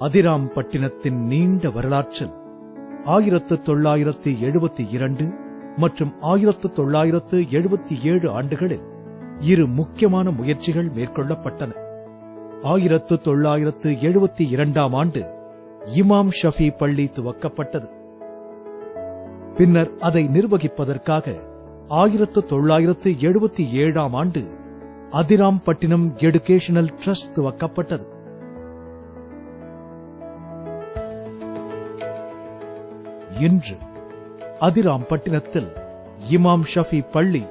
அதிராம் பட்டினத்தின் நீண்ட வரலாற்றில் ஆயிரத்து தொள்ளாயிரத்து எழுபத்தி இரண்டு மற்றும் ஆயிரத்து தொள்ளாயிரத்து எழுபத்தி ஏழு ஆண்டுகளில் இரு முக்கியமான முயற்சிகள் மேற்கொள்ளப்பட்டன. ஆயிரத்து தொள்ளாயிரத்து எழுபத்தி இரண்டாம் ஆண்டு இமாம் ஷஃபி பள்ளி துவக்கப்பட்டது. பின்னர் அதை நிர்வகிப்பதற்காக ஆயிரத்து தொள்ளாயிரத்து எழுபத்தி ஏழாம் ஆண்டு அதிராம் பட்டினம் எடுகேஷனல் ட்ரஸ்ட் துவக்கப்பட்டது. இன்று அதிராம் பட்டினத்தில் இமாம் ஷஃபி பள்ளி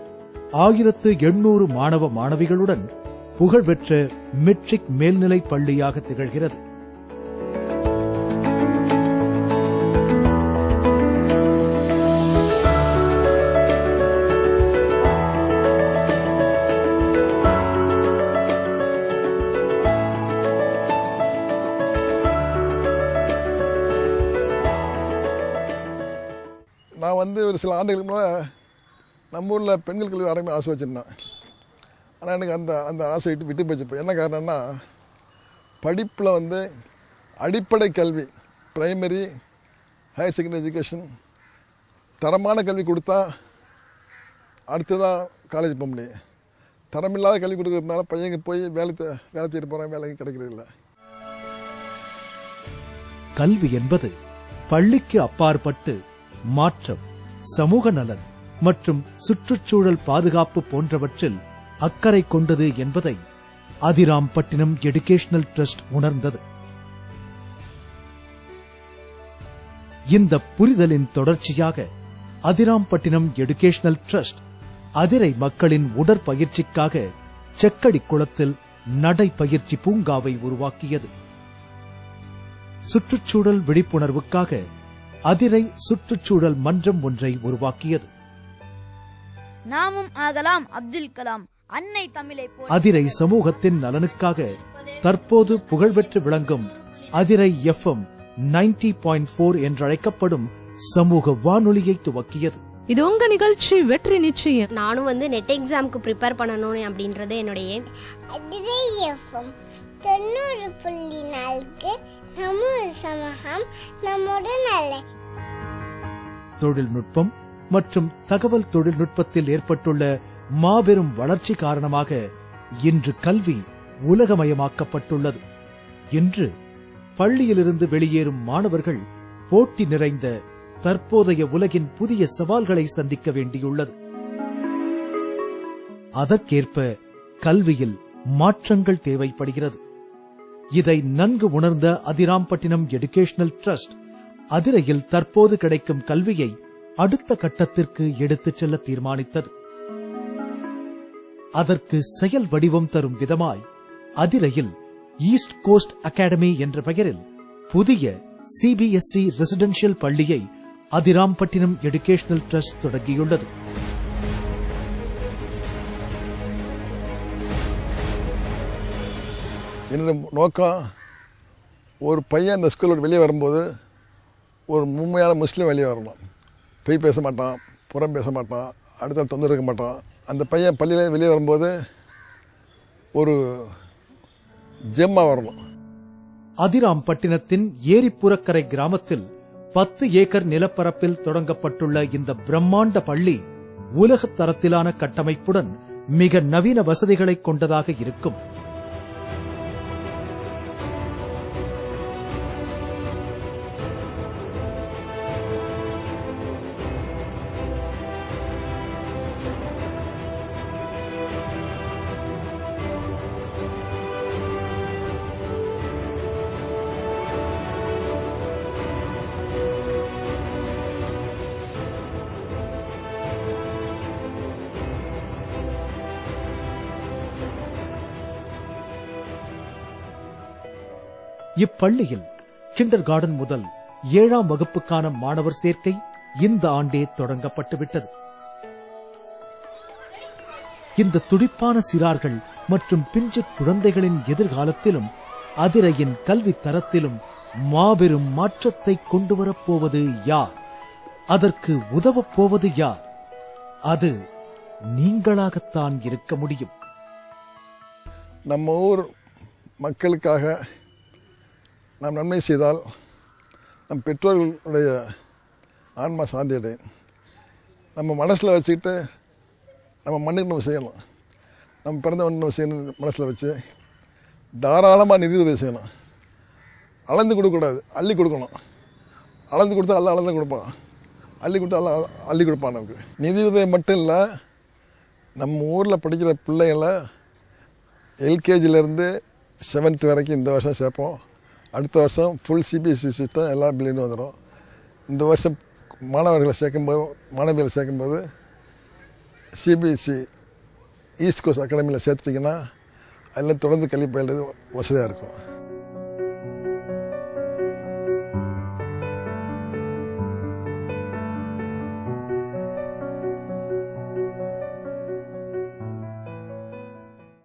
ஆயிரத்து எண்ணூறு மாணவ மாணவிகளுடன் புகழ்பெற்ற மெட்ரிக் மேல்நிலைப் பள்ளியாக திகழ்கிறது. நான் வந்து ஒரு சில ஆண்டுகளுக்கு முன்னால் நம்ம ஊரில் பெண்கள் கல்வி ஆரம்பி ஆசை வச்சுருந்தேன். ஆனால் எனக்கு அந்த அந்த ஆசை விட்டு விட்டு போச்சு. இப்போ என்ன காரணம்னா படிப்பில் வந்து அடிப்படை கல்வி ப்ரைமரி ஹையர் செகண்டரி எஜுகேஷன் தரமான கல்வி கொடுத்தா அடுத்ததான் காலேஜ் போக முடியும். தரமில்லாத கல்வி கொடுக்கறதுனால பையங்க போய் வேலை வேலை தேடி போகிறாங்க வேலைக்கு கிடைக்கிறது இல்லை. கல்வி என்பது பள்ளிக்கு அப்பாற்பட்டு மாற்றம் சமூக நலன் மற்றும் சுற்றுச்சூழல் பாதுகாப்பு போன்றவற்றில் அக்கறை கொண்டது என்பதை அதிராம்பட்டினம் எடுகேஷனல் ட்ரஸ்ட் உணர்ந்தது. இந்த புரிதலின் தொடர்ச்சியாக அதிராம்பட்டினம் எடுகேஷனல் ட்ரஸ்ட் அதிரை மக்களின் உடற்பயிற்சிக்காக செக்கடி குளத்தில் நடைபயிற்சி பூங்காவை உருவாக்கியது. சுற்றுச்சூழல் விழிப்புணர்வுக்காக அதிரை சுற்றுச்சூழல் மன்றம் ஒன்றை உருவாக்கியது. நாமும் ஆகலாம் அப்துல் கலாம் அன்னை தமிழை போல் அதிரை சமூகத்தின் நலனுக்காக தற்போது புகழ்பெற்று விளங்கும் அதிரை எஃப்எம் 90.4 பாயிண்ட் போர் என்றழைக்கப்படும் சமூக வானொலியை துவக்கியது. இது உங்க நிகழ்ச்சி வெற்றி நிச்சயம். நானும் வந்து நெட் எக்ஸாம்க்கு ப்ரிப்பேர் பண்ணணும் அப்படின்றது என்னுடைய தொண்ணூறு புள்ளி நாளுக்கு நம்ம சமூகம் நம்முடன் அல்ல தொழில்நுட்பம் மற்றும் தகவல் தொழில்நுட்பத்தில் ஏற்பட்டுள்ள மாபெரும் வளர்ச்சி காரணமாக இன்று கல்வி உலகமயமாக்கப்பட்டுள்ளது. இன்று பள்ளியிலிருந்து வெளியேறும் மாணவர்கள் போட்டி நிறைந்த தற்போதைய உலகின் புதிய சவால்களை சந்திக்க வேண்டியுள்ளது. அதற்கேற்ப கல்வியில் மாற்றங்கள் தேவைப்படுகிறது. இதை நன்கு உணர்ந்த அதிராம்பட்டினம் எடுகேஷனல் ட்ரஸ்ட் அதிரையில் தற்போது கிடைக்கும் கல்வியை அடுத்த கட்டத்திற்கு எடுத்துச் செல்ல தீர்மானித்தது. அதற்கு செயல் வடிவம் தரும் விதமாய் அதிரையில் ஈஸ்ட் கோஸ்ட் அகாடமி என்ற பெயரில் புதிய சிபிஎஸ்இ ரெசிடென்ஷியல் பள்ளியை அதிராம்பட்டினம் எடுகேஷனல் ட்ரஸ்ட் தொடங்கியுள்ளது. என்னோட நோக்கம் ஒரு பையன் அந்த ஸ்கூலோட வெளியே வரும்போது ஒரு உண்மையான முஸ்லீம் வெளியே வரணும். பொய் பேச மாட்டான் புறம் பேச மாட்டான் அடுத்த தொந்தரவு இருக்க மாட்டான். அந்த பையன் பள்ளியில் வெளியே வரும்போது ஒரு ஜெம்மாக வரணும். அதிராம்பட்டினத்தின் ஏரிப்புறக்கரை கிராமத்தில் பத்து ஏக்கர் நிலப்பரப்பில் தொடங்கப்பட்டுள்ள இந்த பிரம்மாண்ட பள்ளி உலகத் தரத்திலான கட்டமைப்புடன் மிக நவீன வசதிகளை கொண்டதாக இருக்கும். இப்பள்ளியில் கிண்டர் கார்டன் முதல் ஏழாம் வகுப்புக்கான மாணவர் சேர்க்கை இந்த ஆண்டே தொடங்கப்பட்டுவிட்டது. இந்த துடிப்பான சிறார்கள் மற்றும் பிஞ்சு குழந்தைகளின் எதிர்காலத்திலும் அதிரையின் கல்வி தரத்திலும் மாபெரும் மாற்றத்தை கொண்டு வரப்போவது யார்? அதற்கு உதவப் போவது யார்? அது நீங்களாகத்தான் இருக்க முடியும். நம்ம ஊர் மக்களுக்காக நாம் நன்மை செய்தால் நம் பெற்றோர்களுடைய ஆன்மா சாந்தி அடையும் நம்ம மனசில் வச்சுக்கிட்டு நம்ம மண்ணுக்கு நம்ம செய்யணும். நம்ம பிறந்த மண்ணு நம்ம செய்யணும் மனசில் வச்சு தாராளமாக நிதி உதவி செய்யணும். அளந்து கொடுக்கக்கூடாது அள்ளி கொடுக்கணும். அளந்து கொடுத்தா எல்லாம் அளந்து கொடுப்பான். அள்ளி கொடுத்தா எல்லாம் அள்ளி கொடுப்பான் நமக்கு. நிதி உதவி மட்டும் இல்லை நம்ம ஊரில் படிக்கிற பிள்ளைகளை எல்கேஜிலேருந்து செவன்த் வரைக்கும் இந்த வருஷம் சேர்ப்போம். அடுத்த வருஷம் ஃபுல் சிபிஎஸ்சி சிஸ்டம் எல்லா பிள்ளைங்களும் வந்துடும் இந்த வருஷம் மாணவர்களை சேர்க்கும்போது மாணவிகளை சேர்க்கும்போது சிபிஎஸ்சி ஈஸ்ட் கோஸ்ட் அகாடமியில் சேர்த்துட்டிங்கன்னா அதில் தொடர்ந்து கல்வி பயில்றது வசதியாக இருக்கும்.